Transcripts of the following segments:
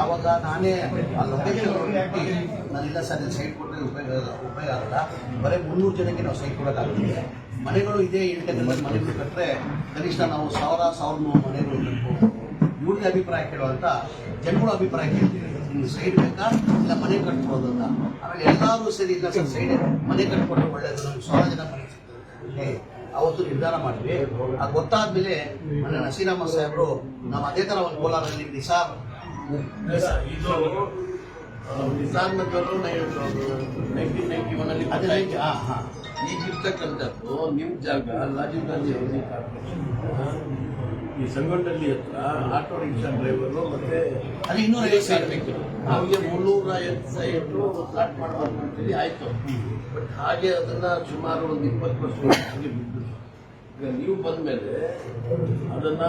ಆವಾಗ ನಾನೇ ಆ ಲೊಕೇಶನ್ ನಾನಿಲ್ಲ ಸರ್ ಸೈಟ್ ಕೊಟ್ಟರೆ ಉಪಯೋಗ ಉಪಯೋಗ ಆಗಲ್ಲ ಬರೀ ಮುನ್ನೂರು ಜನಕ್ಕೆ ನಾವು ಸೈಟ್ ಕೊಡೋಕ್ಕಾಗುತ್ತೆ? ಮನೆಗಳು ಇದೇ ಎಂಟು ಮನೆಗಳು ಕಟ್ಟರೆ ಕನಿಷ್ಠ ನಾವು ಸಾವಿರ, ಸಾವಿರದ ನೂರು ಮನೆಗಳು ಕಟ್ಬೋದು. ಇವ್ರಿಗೆ ಅಭಿಪ್ರಾಯ ಕೇಳುವಂಥ ಜನಗಳ ಅಭಿಪ್ರಾಯ ಕೇಳ್ತೀವಿ ನಿಮ್ಗೆ ಸೈಡ್ ಬೇಕಾ? ಇಲ್ಲ ಮನೆ ಕಟ್ಬೋದು ಅಂತ. ಆಮೇಲೆ ಎಲ್ಲರೂ ಸರಿ ಇಲ್ಲ ಸರ್ ಸೈಡ್ ಮನೆ ಕಟ್ಕೊಂಡ್ರೆ ಒಳ್ಳೆಯದು ನಮ್ಗೆ ಸಾವಿರ ಜನ ಮನೆ ಸಿಗ್ತದೆ. ಅವತ್ತು ನಿರ್ಧಾರ ಮಾಡಿದ್ವಿ. ಅದು ಗೊತ್ತಾದ್ಮೇಲೆ ಮೊನ್ನೆ ನಸೀರಾಮ ಸಾಹೇಬರು ನಾವು ಅದೇ ಥರ ಒಂದು ಕೋಲಾರಲ್ಲಿ ನಿಸಾರ್ ನೈನ್ಟೀನ್ ನೈನ್ಟಿ ಅದೇ ಗೊತ್ತಾಯ್ತು. ಹಾಂ ಹಾಂ. ಈಗಿರ್ತಕ್ಕಂಥದ್ದು ನಿಮ್ಮ ಜಾಗ ರಾಜೀವ್ ಗಾಂಧಿ ಕಾರ್ಪೊರೇಷನ್. ಈ ಸಂಗೊಂಡಲ್ಲಿ ಹತ್ರ ಆಟೋ ರಿಕ್ಷಾ ಡ್ರೈವರು ಮತ್ತೆ ಅಲ್ಲಿ ಇನ್ನೂರ ಐವತ್ತು ಕಾರ್ಮಿಕರು ನಮಗೆ ಮುನ್ನೂರ ಐವತ್ತು ಸಾವಿರ ಫ್ಲಾಟ್ ಮಾಡಬಾರ್ದು ಅಂತೇಳಿ ಆಯ್ತು. ಬಟ್ ಹಾಗೆ ಅದನ್ನ ಸುಮಾರು ಒಂದು ಇಪ್ಪತ್ತು ವರ್ಷ ಹಾಗೆ ಬಿದ್ದು ಈಗ ನೀವು ಬಂದ್ಮೇಲೆ ಅದನ್ನ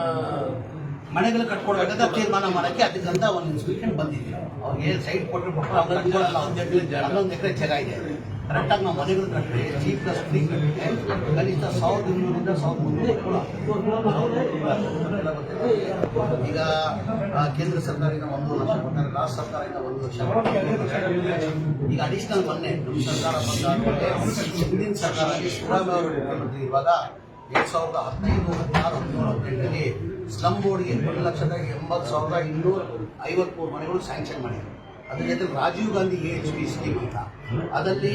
ಮನೆಗಳು ಕಟ್ಕೊಡ್ಬೇಕಂತ ತೀರ್ಮಾನ ಮಾಡಕ್ಕೆ ಅದಕ್ಕಂತ ಒಂದು ಇನ್ಸ್ಟಿಟ್ಯೂಷನ್ ಬಂದಿದ್ದೀವಿ ಅವ್ರಿಗೆ ಸೈಟ್ ಕೊಟ್ಟರೆ ಮಕ್ಕಳು ಒಂದು. ಹನ್ನೊಂದು ಎಕರೆ ಜಾಗ ಇದೆ. ಕರೆಕ್ಟಾಗಿ ನಾವು ಮನೆಗಳು ಕಟ್ಟರೆ ಜಿ ಪ್ಲಸ್ ಫ್ರೀ ಕಟ್ಟಿದ್ರೆ ಕನಿಷ್ಠ ಸಾವಿರದ ಇನ್ನೂರಿಂದ ಸಾವಿರದ ಮುನ್ನೂರು ಈಗ ಕೇಂದ್ರ ಸರ್ಕಾರದಿಂದ ಒಂದು ಲಕ್ಷ ಕೊಟ್ಟಾರೆ ರಾಜ್ಯ ಸರ್ಕಾರದಿಂದ ಒಂದು ಲಕ್ಷ ಈಗ ಅಡಿಷನಲ್ ಮೊನ್ನೆ ನಮ್ಮ ಸರ್ಕಾರ ಬಂದಾದ್ಮೇಲೆ ಹಿಂದಿನ ಸರ್ಕಾರ ಮುಖ್ಯಮಂತ್ರಿ ಇರುವಾಗ ಎರಡ್ ಸಾವಿರದ ಹದಿನೈದು, ಹದಿನಾರು ಹದಿನೇಳು ಹದಿನೆಂಟರಲ್ಲಿ ಸ್ಲಮ್ ಬೋರ್ಡ್ಗೆ ಒಂದು ಲಕ್ಷದ ಎಂಬತ್ತು ಸಾವಿರದ ಇನ್ನೂರ ಐವತ್ಮೂರು ಮನೆಗಳು ಸ್ಯಾಂಕ್ಷನ್ ಮಾಡಿದ್ರು. ಅದ್ರ ಜೊತೆ Rajiv Gandhi H P scheme ಅಂತ. ಅದರಲ್ಲಿ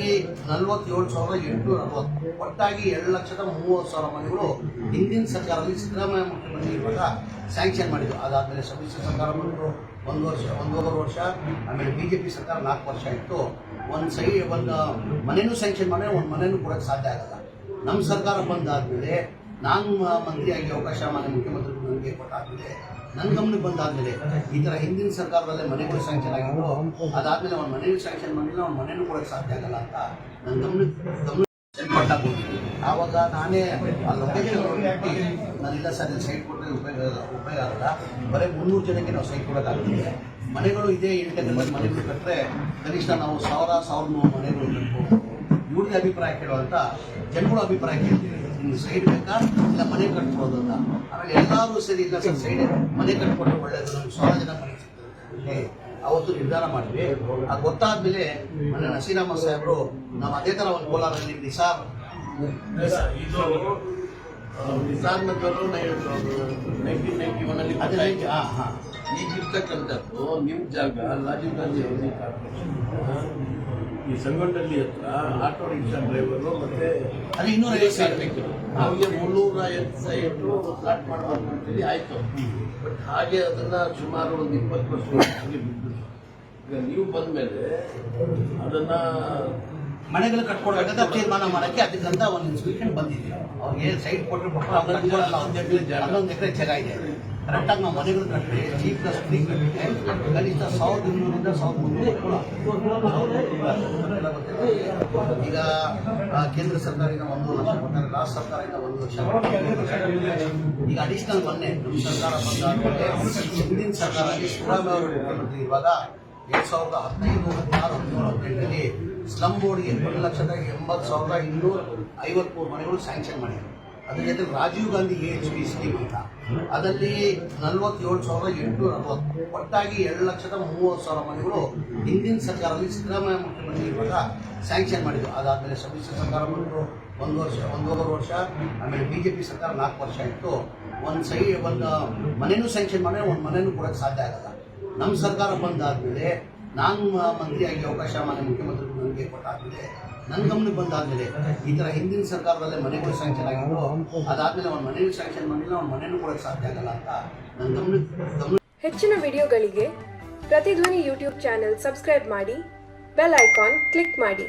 ನಲವತ್ತೇಳು ಸಾವಿರದ ಎಂಟು ಅರವತ್ತು ಒಟ್ಟಾಗಿ ಎರಡು ಲಕ್ಷದ ಮೂವತ್ತು ಸಾವಿರ ಮನೆಗಳು ಹಿಂದಿನ ಸರ್ಕಾರದಲ್ಲಿ ಸಿದ್ದರಾಮಯ್ಯ ಮುಖ್ಯಮಂತ್ರಿ ಇವಾಗ ಸ್ಯಾಂಕ್ಷನ್ ಮಾಡಿದ್ರು. ಅದಾದಮೇಲೆ ಸಮ್ಮಿಶ್ರ ಸರ್ಕಾರ ಬಂದರು ಒಂದು ವರ್ಷ, ಒಂದೂವರೆ ವರ್ಷ, ಆಮೇಲೆ ಬಿ ಜೆ ಪಿ ಸರ್ಕಾರ ನಾಲ್ಕು ವರ್ಷ ಇತ್ತು ಒಂದು ಸೈ, ಒಂದು ಮನೇನು ಸ್ಯಾಂಕ್ಷನ್ ಮಾಡಿದ್ರೆ ಒಂದು ಮನೆಯೂ ಕೊಡೋಕ್ಕೆ ಸಾಧ್ಯ ಆಗಲ್ಲ. ನಮ್ಮ ಸರ್ಕಾರ ಬಂದಾದ್ಮೇಲೆ ನಾನು ಮಂತ್ರಿಯಾಗಿ ಅವಕಾಶ ಮಾನ್ಯ ಮುಖ್ಯಮಂತ್ರಿ ನನಗೆ ಕೊಟ್ಟಾದ್ಮೇಲೆ ನನ್ನ ಗಮನಕ್ಕೆ ಬಂದಾದ್ಮೇಲೆ ಈ ಥರ ಹಿಂದಿನ ಸರ್ಕಾರದಲ್ಲೇ ಮನೆಗಳು ಸ್ಯಾಂಕ್ಷನ್ ಆಗಿದ್ದು ಅದಾದ್ಮೇಲೆ ಒಂದು ಮನೆಯೂ ಸ್ಯಾಂಕ್ಷನ್ ಮಾಡಿಲ್ಲ ಅವ್ನ ಮನೆನೂ ಸಾಧ್ಯ ಆಗಲ್ಲ ಅಂತ ನನ್ನ ಗಮನಕ್ಕೆ ಗಮನ ಕೊಟ್ಟಿದ್ವಿ ಆವಾಗ ನಾನೇ ನಾನಿಲ್ಲ ಸರ್ ಇಲ್ಲಿ ಸೈಟ್ ಕೊಟ್ಟರೆ ಉಪಯೋಗ ಉಪಯೋಗ ಆಗಲ್ಲ. ಬರೀ ಮುನ್ನೂರು ಜನಕ್ಕೆ ನಾವು ಸೈಟ್ ಕೊಡೋಕ್ಕಾಗುತ್ತೆ ಮನೆಗಳು ಇದೇ ಎಂಟು ಮನೆಗಳು ಕಟ್ಟರೆ ಕನಿಷ್ಠ ನಾವು ಸಾವಿರ, ಸಾವಿರದ ನೂರು ಮನೆಗಳು ಕಟ್ಬೋದು. ಇವ್ರಿಗೆ ಅಭಿಪ್ರಾಯ ಕೇಳುವಂತ ಜನಗಳ ಅಭಿಪ್ರಾಯ ಕೇಳ್ತೀವಿ. ನಿಮ್ಗೆ ಸೈಡ್ ಬೇಕಾ? ಇಲ್ಲ ಮನೆ ಕಟ್ಬೋದು ಅಂತ. ಆಮೇಲೆ ಎಲ್ಲರೂ ಸರಿ ಇಲ್ಲ ಸರ್ ಸೈಡ್ ಮನೆ ಕಟ್ಕೊಂಡ್ರೆ ಒಳ್ಳೇದು ನಮ್ಗೆ ಸಾವಿರ ಜನ ಮನೆ ಸಿಗ್ತದೆ ಅವತ್ತು ನಿರ್ಧಾರ ಮಾಡಿದ್ವಿ. ಅದು ಗೊತ್ತಾದ್ಮೇಲೆ ಮೊನ್ನೆ ನಸೀರಾಮ ಸಾಹೇಬರು ನಾವು ಅದೇ ಥರ ಒಂದು ಕೋಲಾರಲ್ಲಿ Nisar Nisar nineteen ninety one ಅಲ್ಲಿ ಅದೇ. ಹಾಂ ಹಾಂ. ಈಗಿರ್ತಕ್ಕಂಥದ್ದು ನಿಮ್ಮ ಜಾಗ ರಾಜೀವ್ ಗಾಂಧಿ ಅವರಿಗೆ ಕಾರ್ಪೊರೇಷನ್. ಈ ಸಂಗಟಲ್ಲಿ ಹತ್ರ ಆಟೋ ರಿಕ್ಷಾ ಡ್ರೈವರು ಮತ್ತೆ ಅಲ್ಲಿ ಇನ್ನೂರ ಐವತ್ತು ಸಾವಿರ ಬೇಕು. ಅವ್ರಿಗೆ ಮುನ್ನೂರ ಐವತ್ತು ಸೈಟು ಫ್ಲಾಟ್ ಮಾಡಬೇಕು ಅಂತೇಳಿ ಆಯ್ತು. ಬಟ್ ಹಾಗೆ ಅದನ್ನ ಸುಮಾರು ಒಂದು ಇಪ್ಪತ್ತು ವರ್ಷ ಹಾಗೆ ಬಿಟ್ಟು ಈಗ ನೀವು ಬಂದ್ಮೇಲೆ ಅದನ್ನ ಮನೆಗಳು ಕಟ್ಕೊಳ್ಬೇಕಂತ ತೀರ್ಮಾನ ಮಾಡಕ್ಕೆ ಅದಕ್ಕಂತ ಒಂದು ಇನ್ಸ್ಟಿಟ್ಯೂಷನ್ ಬಂದಿದ್ದೀವಿ ಅವ್ರಿಗೆ ಸೈಟ್ ಕೊಟ್ಟರೆ. ಹನ್ನೊಂದು ಎಕರೆ ಜಾಗ ಇದೆ. ಕರೆಕ್ಟಾಗಿ ನಾವು ಮನೆಗಳು ಕಟ್ಟಿದ್ರೆ ಜಿ ಪ್ಲಸ್ ಕಟ್ಟಿದ್ರೆ ಕನಿಷ್ಠ ಸಾವಿರದ ಇನ್ನೂರಿಂದ ಸಾವಿರದ ಮುನ್ನೂರು ಈಗ ಕೇಂದ್ರ ಸರ್ಕಾರದಿಂದ ಒಂದು ಲಕ್ಷ ಕೊಟ್ಟರೆ ರಾಜ್ಯ ಸರ್ಕಾರದಿಂದ ಒಂದು ಲಕ್ಷ. ಈಗ ಅಡಿಷನಲ್ ಮೊನ್ನೆ ನಮ್ಮ ಸರ್ಕಾರ ಬಂದಾದ್ಮೇಲೆ ಹಿಂದಿನ ಸರ್ಕಾರ ಮುಖ್ಯಮಂತ್ರಿ ಇರುವಾಗ ಎರಡ್ ಸಾವಿರದ ಹದಿನೈದು, ಹದಿನಾರು, ಹದಿನೇಳು ಹದಿನೆಂಟರಲ್ಲಿ ಸ್ಲಮ್ ಬೋರ್ಡ್ಗೆ ಒಂದು ಲಕ್ಷದ ಎಂಬತ್ತು ಸಾವಿರದ ಇನ್ನೂರ ಐವತ್ಮೂರು ಮನೆಗಳು ಸ್ಯಾಂಕ್ಷನ್ ಮಾಡಿದ್ರು ಅದ್ರ ಜೊತೆ Rajiv Gandhi H P scheme ಅಂತ. ಅದರಲ್ಲಿ ನಲ್ವತ್ತೇಳು ಸಾವಿರದ ಎಂಟು ನಲ್ವತ್ತು. ಒಟ್ಟಾಗಿ ಎರಡು ಲಕ್ಷದ ಮೂವತ್ತು ಸಾವಿರ ಮನೆಗಳು ಹಿಂದಿನ ಸರ್ಕಾರದಲ್ಲಿ ಸಿದ್ದರಾಮಯ್ಯ ಮುಖ್ಯಮಂತ್ರಿ ಇವಾಗ ಸ್ಯಾಂಕ್ಷನ್ ಮಾಡಿದ್ರು. ಅದಾದಮೇಲೆ ಸಮ್ಮಿಶ್ರ ಸರ್ಕಾರ ಬಂದರು ಒಂದು ವರ್ಷ, ಒಂದೂವರೆ ವರ್ಷ, ಆಮೇಲೆ ಬಿ ಜೆ ಪಿ ಸರ್ಕಾರ ನಾಲ್ಕು ವರ್ಷ ಇತ್ತು ಒಂದು ಸೈ, ಒಂದು ಮನೆಯೂ ಸ್ಯಾಂಕ್ಷನ್ ಮಾಡಿದ್ರೆ ಒಂದು ಮನೆಯೂ ಕೊಡೋಕೆ ಸಾಧ್ಯ ಆಗಲ್ಲ. ನಮ್ಮ ಸರ್ಕಾರ ಬಂದಾದ್ಮೇಲೆ ನಾನು ಮಂತ್ರಿಯಾಗಿ ಅವಕಾಶ, ಮಾನ್ಯ ಮುಖ್ಯಮಂತ್ರಿಗಳು ನನಗೆ ಕೊಟ್ಟಾದ್ಮೇಲೆ ನನ್ನ ಗಮನಕ್ಕೆ ಬಂದಾದ್ಮೇಲೆ ಈ ಥರ ಹಿಂದಿನ ಸರ್ಕಾರದಲ್ಲೇ ಮನೆಗಳು ಸ್ಯಾಂಕ್ಷನ್ ಆಗಿದ್ದು, ಅದಾದ್ಮೇಲೆ ಅವನ ಮನೇಲಿ ಸ್ಯಾಂಕ್ಷನ್ ಮಾಡಿಲ್ಲ ಅವ್ನ ಮನೇನು ಕೊಡೋಕ್ಕೆ ಸಾಧ್ಯ ಆಗಲ್ಲ ಅಂತ ನನ್ನ ಗಮನ ಹೆಚ್ಚಿನ ವಿಡಿಯೋಗಳಿಗೆ ಪ್ರತಿಧ್ವನಿ ಯೂಟ್ಯೂಬ್ ಚಾನೆಲ್ ಸಬ್ಸ್ಕ್ರೈಬ್ ಮಾಡಿ, ಬೆಲ್ ಐಕಾನ್ ಕ್ಲಿಕ್ ಮಾಡಿ.